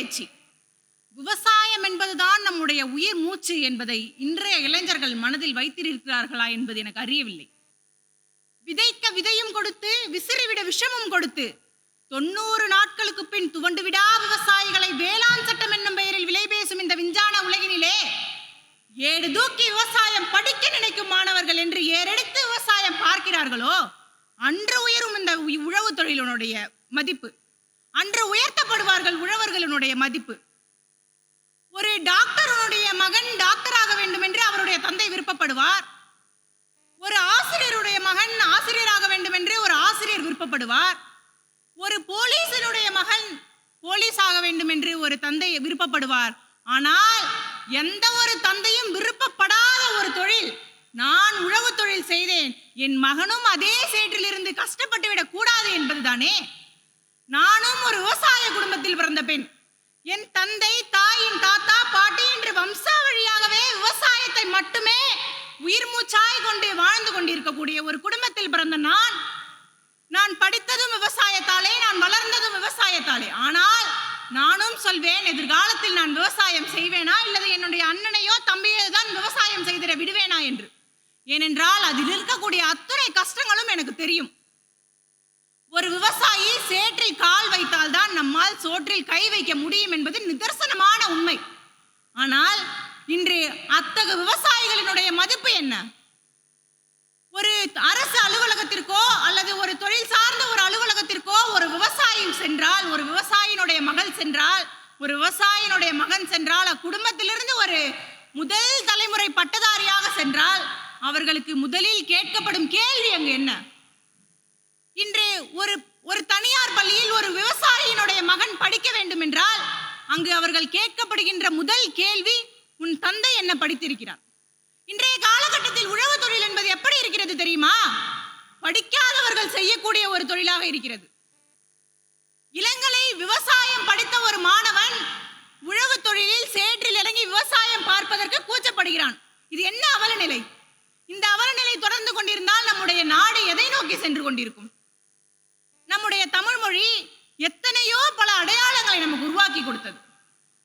பேச்சு. விவசாயம் என்பதுதான் நம்முடைய உயிர் மூச்சு என்பதை இன்றைய இளைஞர்கள் மனதில் வைத்திருக்கிறார்களா என்பது எனக்கு அறியவில்லை. விதைக்க விதையும் கொடுத்து விசிறிவிட விஷமும் கொடுத்து தொண்ணூறு நாட்களுக்கு பின் துவண்டு விடா விவசாயிகளை வேளாண் சட்டம் என்னும் பெயரில் விலை பேசும் இந்த விஞ்ஞான உலகினிலே. ஏடு தூக்கி விவசாயம் படிக்க நினைக்கும் மாணவர்கள் என்று ஏறெடுத்து விவசாயம் பார்க்கிறார்களோ? அன்று உயரும் இந்த உழவு தொழிலினுடைய மதிப்பு. அன்று உயர்த்தப்படுவார்கள் உழவர்களினுடைய மதிப்பு. ஒரு டாக்டருடைய மகன் டாக்டராக வேண்டும் என்று அவருடைய தந்தை விருப்பப்படுவார். ஒரு ஆசிரியருடைய மகன் ஆசிரியராக வேண்டும் என்று ஒரு ஆசிரியர் விருப்பப்படுவார். ஒரு போலீசினுடைய மகன் போலீஸ் ஆக வேண்டும் என்று ஒரு தந்தை விருப்பப்படுவார். ஆனால் எந்த ஒரு தந்தையும் விருப்பப்படாத ஒரு தொழில் நான் உழவு தொழில் செய்தேன் என் மகனும் அதே சேற்றிலிருந்து கஷ்டப்பட்டு விடக் கூடாது என்பதுதானே? நானும் ஒரு விவசாய குடும்பத்தில் பிறந்த பெண். என் தந்தை தாயின் தாத்தா பாட்டி என்று வம்சாவழியாகவே விவசாயத்தை மட்டுமே உயிர் மூச்சாய் கொண்டு வாழ்ந்து கொண்டிருக்கக்கூடிய ஒரு குடும்பத்தில் பிறந்த நான் நான் படித்ததும் விவசாயத்தாலே நான் வளர்ந்ததும் விவசாயத்தாலே. ஆனால் நானும் சொல்வேன் எதிர்காலத்தில் நான் விவசாயம் செய்வேனா இல்லது என்னுடைய அண்ணனையோ தம்பியோ தான் விவசாயம் செய்திட விடுவேனா என்று. ஏனென்றால் அதில் இருக்கக்கூடிய அத்துணை கஷ்டங்களும் எனக்கு தெரியும். ஒரு விவசாயி சேற்றில் கால் வைத்தால் தான் நம்மால் சோற்றில் கை வைக்க முடியும் என்பது நிதர்சனமான உண்மை. ஆனால் இன்று அத்தகு விவசாயிகளினுடைய மதிப்பு என்ன? ஒரு அரசு அலுவலகத்திற்கோ அல்லது ஒரு தொழில் சார்ந்த ஒரு அலுவலகத்திற்கோ ஒரு விவசாயி சென்றால் ஒரு விவசாயினுடைய மகள் சென்றால் ஒரு விவசாயினுடைய மகன் சென்றால் அக்குடும்பத்திலிருந்து ஒரு முதல் தலைமுறை பட்டதாரியாக சென்றால் அவர்களுக்கு முதலில் கேட்கப்படும் கேள்வி அங்கு என்ன? இன்று ஒரு ஒரு தனியார் பள்ளியில் ஒரு விவசாயியினுடைய வேண்டும் என்றால் அங்கு அவர்கள் கேட்கப்படுகின்ற முதல் கேள்வி உன் தந்தை என்ன படித்திருக்கிறார்? இன்றைய காலகட்டத்தில் உழவு தொழில் என்பது எப்படி இருக்கிறது தெரியுமா? படிக்காதவர்கள் செய்யக்கூடிய ஒரு தொழிலாக இருக்கிறது. இளங்கலை விவசாயம் படித்த ஒரு மாணவன் உழவு தொழிலில் சேற்றில் இறங்கி விவசாயம் பார்ப்பதற்கு கூச்சப்படுகிறான். இது என்ன அவலநிலை? இந்த அவலநிலை தொடர்ந்து கொண்டிருந்தால் நம்முடைய நாடு எதை நோக்கி சென்று கொண்டிருக்கும்? நம்முடைய தமிழ் மொழி எத்தனையோ பல அடையாளங்களை நமக்கு உருவாக்கி கொடுத்தது.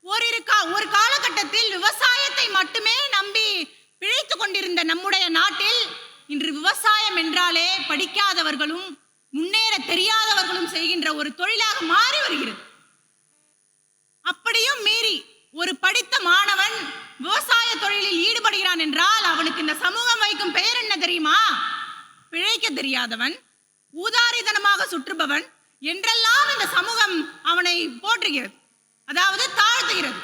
ஓரிரு கா ஒரு காலகட்டத்தில் விவசாயத்தை மட்டுமே நம்பி பிழைத்து கொண்டிருந்த நம்முடைய நாட்டில் இன்று விவசாயம் என்றாலே படிக்காதவர்களும் முன்னேற தெரியாதவர்களும் செய்கின்ற ஒரு தொழிலாக மாறி வருகிறது. அப்படியும் மீறி ஒரு படித்த மாணவன் விவசாய தொழிலில் ஈடுபடுகிறான் என்றால் அவனுக்கு இந்த சமூகம் வைக்கும் பெயர் என்ன தெரியுமா? பிழைக்க தெரியாதவன் ஊதாரிதனமாக சுற்றுபவன் என்றெல்லாம் இந்த சமூகம் அவனை போற்றுகிறது. அதாவது தாழ்த்துகிறது.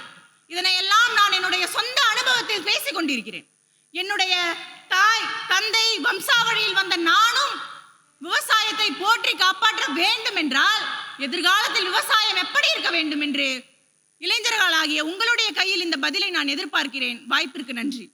இதனை எல்லாம் நான் என்னுடைய சொந்த அனுபவத்தில் பேசிக் கொண்டிருக்கிறேன். என்னுடைய தாய் தந்தை வம்சாவழியில் வந்த நானும் விவசாயத்தை போற்றி காப்பாற்ற வேண்டும் என்றால் எதிர்காலத்தில் விவசாயம் எப்படி இருக்க வேண்டும் என்று இளைஞர்களாகிய உங்களுடைய கையில் இந்த பதிலை நான் எதிர்பார்க்கிறேன். வாய்ப்பிற்கு நன்றி.